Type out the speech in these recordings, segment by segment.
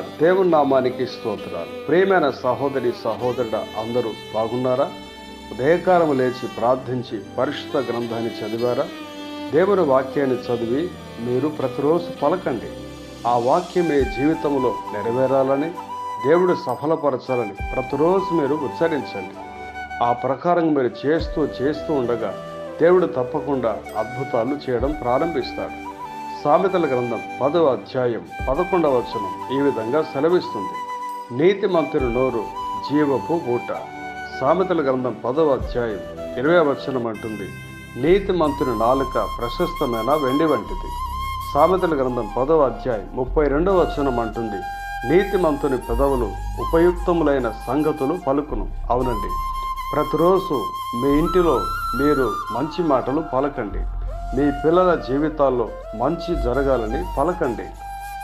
దేవుని నామానికి స్తోత్రాలు. ప్రేమైన సహోదరి సహోదరుడ అందరూ బాగున్నారా? ఉదయకాలం లేచి ప్రార్థించి పరిశుద్ధ గ్రంథాన్ని చదివారా? దేవుని వాక్యాన్ని చదివి మీరు ప్రతిరోజు పలకండి. ఆ వాక్యం మీ జీవితంలో నెరవేరాలని దేవుడు సఫలపరచాలని ప్రతిరోజు మీరు ఉచ్చరించండి. ఆ ప్రకారం మీరు చేస్తూ చేస్తూ ఉండగా దేవుడు తప్పకుండా అద్భుతాలు చేయడం ప్రారంభిస్తాడు. సామెతల గ్రంథం పదవ అధ్యాయం పదకొండవ వచనం ఈ విధంగా సెలవిస్తుంది. నీతిమంతుని నోరు జీవపు ఊట. సామెతల గ్రంథం పదవ అధ్యాయం ఇరవై వచనం అంటుంది. నీతిమంతుని నాలుక ప్రశస్తమైన వెండి వంటిది. సామెతల గ్రంథం పదవ అధ్యాయం ముప్పై రెండవ వచనం అంటుంది. నీతిమంతుని పెదవులు ఉపయుక్తములైన సంగతులు పలుకును. అవునండి. ప్రతిరోజు మీ ఇంటిలో మీరు మంచి మాటలు పలకండి. మీ పిల్లల జీవితాల్లో మంచి జరగాలని పలకండి.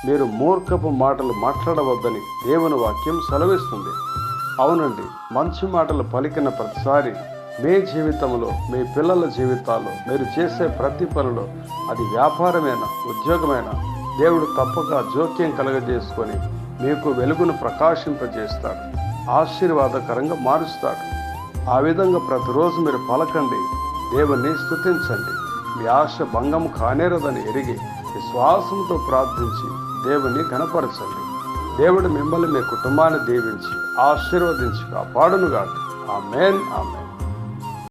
మీరు మూర్ఖపు మాటలు మాట్లాడవద్దని దేవుని వాక్యం సెలవిస్తుంది. అవునండి మంచి మాటలు పలికిన ప్రతిసారి మీ జీవితంలో మీ పిల్లల జీవితాల్లో మీరు చేసే ప్రతి పనిలో అది వ్యాపారమైన ఉద్యోగమైన? దేవుడు తప్పక జోక్యం కలగజేసుకొని మీకు వెలుగును ప్రకాశింపజేస్తాడు. ఆశీర్వాదకరంగా మారుస్తాడు. ఆ విధంగా ప్రతిరోజు మీరు పలకండి. దేవుణ్ణి స్థుతించండి మీ ఆశ భంగం కానేరదని ఎరిగి విశ్వాసంతో ప్రార్థించి దేవుని కనపరచండి దేవుడు మిమ్మల్ని మీ కుటుంబాన్ని దీవించి ఆశీర్వదించి కాపాడునుగాక. ఆ మేన్